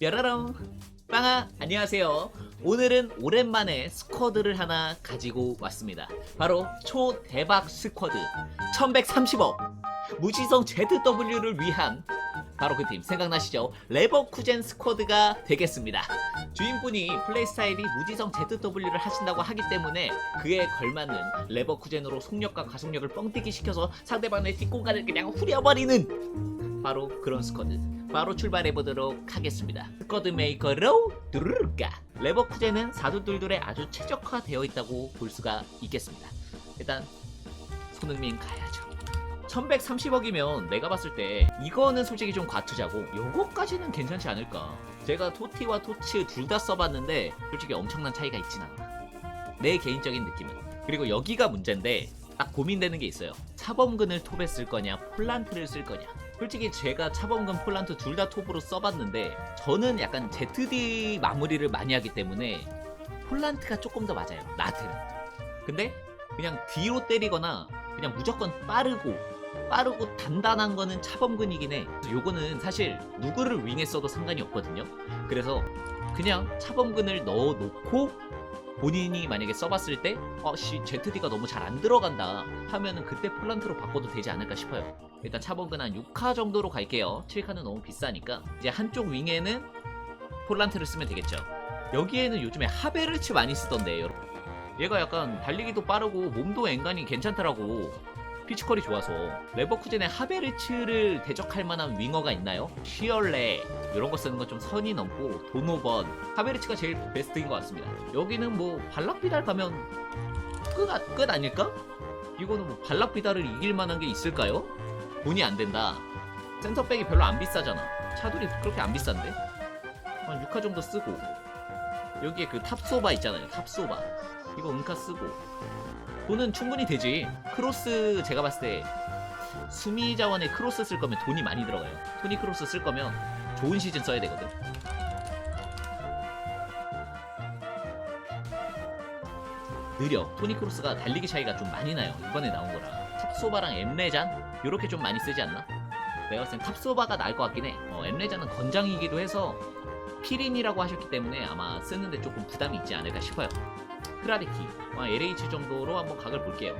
뾰라롱. 빵아 안녕하세요. 오늘은 오랜만에 스쿼드를 하나 가지고 왔습니다. 바로 초대박 스쿼드. 1130억. 무지성 ZW를 위한 바로 그 팀. 생각나시죠? 레버쿠젠 스쿼드가 되겠습니다. 주인분이 플레이 스타일이 무지성 ZW를 하신다고 하기 때문에 그에 걸맞는 레버쿠젠으로 속력과 가속력을 뻥튀기 시켜서 상대방의 뒷공간을 그냥 후려버리는 바로 그런 스쿼드. 바로 출발해 보도록 하겠습니다. 스쿼드 메이커로 두루루까 레버쿠젠은 사두둘둘에 아주 최적화되어 있다고 볼 수가 있겠습니다. 일단 손흥민 가야죠. 1130억이면 내가 봤을 때 이거는 솔직히 좀 과투자고 요거까지는 괜찮지 않을까. 제가 토티와 토츠 둘 다 써봤는데 솔직히 엄청난 차이가 있진 않아. 내 개인적인 느낌은. 그리고 여기가 문제인데 딱 고민되는 게 있어요. 차범근을 톱에 쓸 거냐 폴란트를 쓸 거냐 솔직히 제가 차범근 폴란트 둘 다 톱으로 써봤는데 저는 약간 ZD 마무리를 많이 하기 때문에 폴란트가 조금 더 맞아요 나한테는 근데 그냥 뒤로 때리거나 그냥 무조건 빠르고 빠르고 단단한 거는 차범근이긴 해. 요거는 사실 누구를 윙에 써도 상관이 없거든요. 그래서 그냥 차범근을 넣어 놓고 본인이 만약에 써봤을 때, 어, 씨, ZD가 너무 잘 안 들어간다 하면은 그때 플란트로 바꿔도 되지 않을까 싶어요. 일단 차범근 한 6카 정도로 갈게요. 7카는 너무 비싸니까. 이제 한쪽 윙에는 폴란트를 쓰면 되겠죠. 여기에는 요즘에 하베르츠 많이 쓰던데, 여러분. 얘가 약간 달리기도 빠르고 몸도 앵간히 괜찮더라고. 피치컬이 좋아서 레버쿠젠의 하베르츠를 대적할 만한 윙어가 있나요? 시얼레 이런 거 쓰는 건좀 선이 넘고 도노번 하베르츠가 제일 베스트인 것 같습니다. 여기는 뭐 발락비달 가면 끝, 아- 끝 아닐까? 이거는 뭐 발락비달을 이길 만한 게 있을까요? 돈이 안 된다. 센터백이 별로 안 비싸잖아. 차돌이 그렇게 안 비싼데? 한 6카 정도 쓰고 여기에 그 탑소바 있잖아요. 탑소바 이거 은카 쓰고 돈은 충분히 되지. 크로스 제가 봤을 때 수미 자원에 크로스 쓸 거면 돈이 많이 들어가요. 토니 크로스 쓸 거면 좋은 시즌 써야 되거든. 느려. 토니 크로스가 달리기 차이가 좀 많이 나요. 이번에 나온 거라. 탑소바랑 엠레잔 요렇게 좀 많이 쓰지 않나? 내가 봤을 땐 탑소바가 나을 것 같긴 해. 어, 엠레잔은 건장이기도 해서 피린이라고 하셨기 때문에 아마 쓰는데 조금 부담이 있지 않을까 싶어요. 크라데키, 아, LH 정도로 한번 각을 볼게요.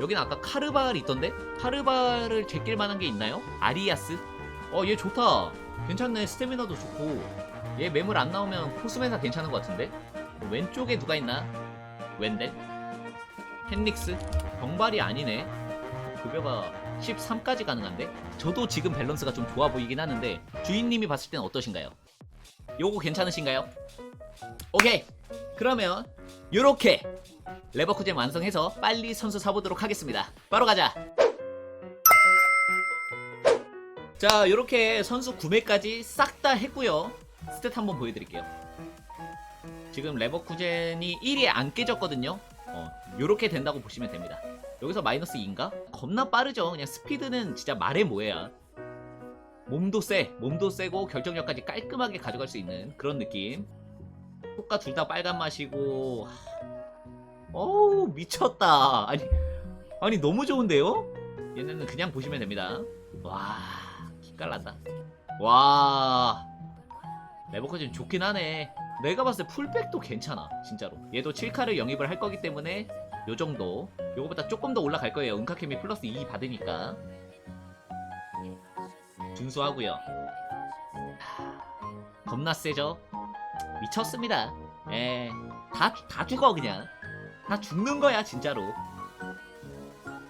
여기는 아까 카르발이 있던데? 카르발을 제낄 만한 게 있나요? 아리아스? 어, 얘 좋다. 괜찮네. 스태미나도 좋고. 얘 매물 안 나오면 코스메사 괜찮은 것 같은데? 어, 왼쪽에 누가 있나? 웬데? 헨릭스? 병발이 아니네. 급여가 13까지 가능한데? 저도 지금 밸런스가 좀 좋아 보이긴 하는데 주인님이 봤을 땐 어떠신가요? 요거 괜찮으신가요? 오케이. 그러면 요렇게 레버쿠젠 완성해서 빨리 선수 사보도록 하겠습니다. 바로 가자. 자, 요렇게 선수 구매까지 싹 다 했고요. 스탯 한번 보여드릴게요. 지금 레버쿠젠이 1이 안 깨졌거든요. 어, 요렇게 된다고 보시면 됩니다. 여기서 마이너스 2인가? 겁나 빠르죠. 그냥 스피드는 진짜 말해 뭐해야. 몸도 세, 몸도 세고 결정력까지 깔끔하게 가져갈 수 있는 그런 느낌. 효과 둘 다 빨간 맛이고. 어우 미쳤다. 아니 아니 너무 좋은데요? 얘네는 그냥 보시면 됩니다. 와 기깔난다. 와 레버커진 좋긴 하네. 내가 봤을 때 풀백도 괜찮아 진짜로. 얘도 7카를 영입을 할 거기 때문에 요 정도. 요거보다 조금 더 올라갈 거예요. 은카케미 플러스 2 받으니까. 준수하고요. 겁나 세죠 미쳤습니다. 예, 다, 다 죽어, 그냥. 다 죽는 거야, 진짜로.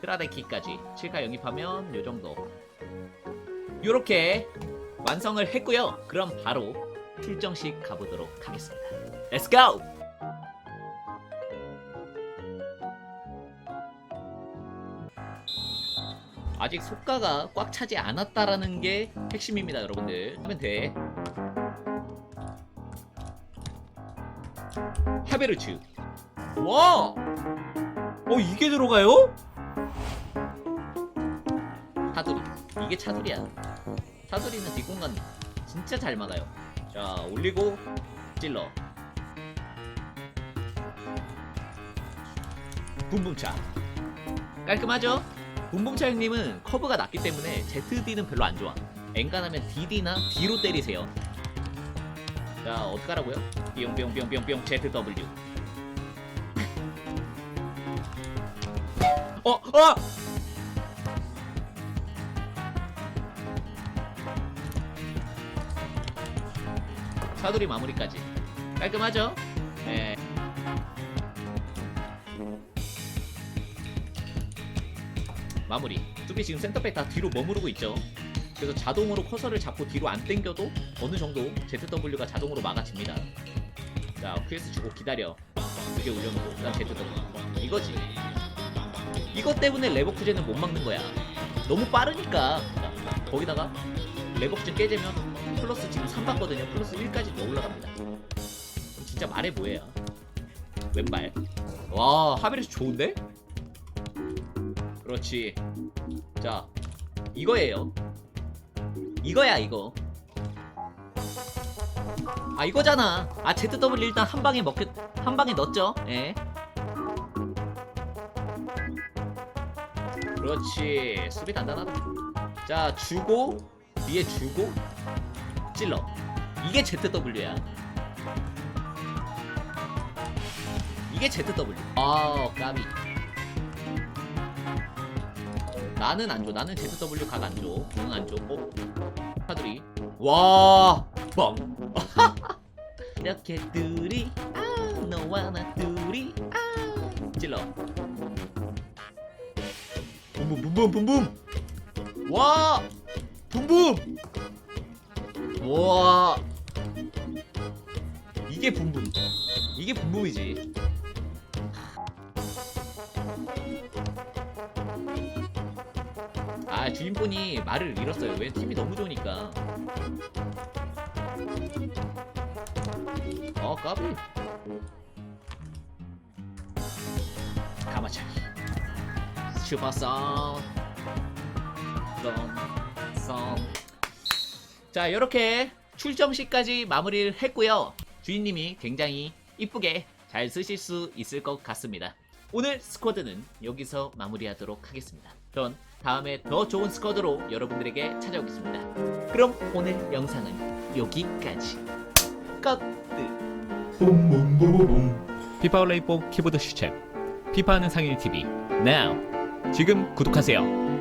트라데키까지 7카 영입하면 요 정도. 요렇게 완성을 했고요. 그럼 바로 출정식 가보도록 하겠습니다. Let's go! 아직 속가가 꽉 차지 않았다라는 게 핵심입니다, 여러분들. 하면 돼. 하베르츠. 와! 어, 이게 들어가요? 차두리. 이게 차두리야. 차두리는 뒷공간 진짜 잘 막아요. 자, 올리고 찔러. 붐붐차. 깔끔하죠? 붐붐차 형님은 커브가 낮기 때문에 ZD는 별로 안 좋아. 엔간하면 DD나 D로 때리세요. 자 어떡하라고요? 뿅뿅뿅뿅뿅 ZW 어! 어! 사돌이 마무리까지 깔끔하죠? 네. 마무리 뚜비 지금 센터백 다 뒤로 머무르고 있죠 그래서 자동으로 커서를 잡고 뒤로 안 당겨도 어느 정도 ZW가 자동으로 막아집니다. 자 QS 주고 기다려. 두개 올려놓고 그 다음 ZW 이거지. 이것 때문에 레버쿠젠은 못 막는 거야. 너무 빠르니까. 거기다가 레버쿠젠 깨지면 플러스 지금 3 받거든요. 플러스 1까지 더 올라갑니다. 진짜 말해 뭐해요? 왼발. 와 하베르스 좋은데? 그렇지. 자 이거예요 이거야 이거. 아 이거잖아. 아 ZW 일단 한 방에 먹겠 한 방에 넣었죠? 예. 그렇지. 수비 단단하다. 자 주고 뒤에 주고 찔러. 이게 ZW야. 이게 ZW 아 까비. 나는 안줘. 나는 ZW 각 안줘. 너는 안줘. 어? 카드리. 와 뻥. 이렇게 둘이 아 너와 나 둘이 아 찔러. 붐붐 붐붐 붐붐. 와 붐붐. 와. 이게 붐붐. 이게 붐붐이지 주인분이 말을 잃었어요. 왜 팀이 너무 좋으니까. 어 까비. 가마차기 슈퍼선 자 이렇게 출정 시까지 마무리를 했고요. 주인님이 굉장히 이쁘게 잘 쓰실 수 있을 것 같습니다. 오늘 스쿼드는 여기서 마무리하도록 하겠습니다. 전 다음에 더 좋은 스쿼드로 여러분들에게 찾아오겠습니다. 그럼 오늘 영상은 여기까지. 끝 피파 올레이 4 키보드 슈챔 피파하는 상일 TV now. 지금 구독하세요.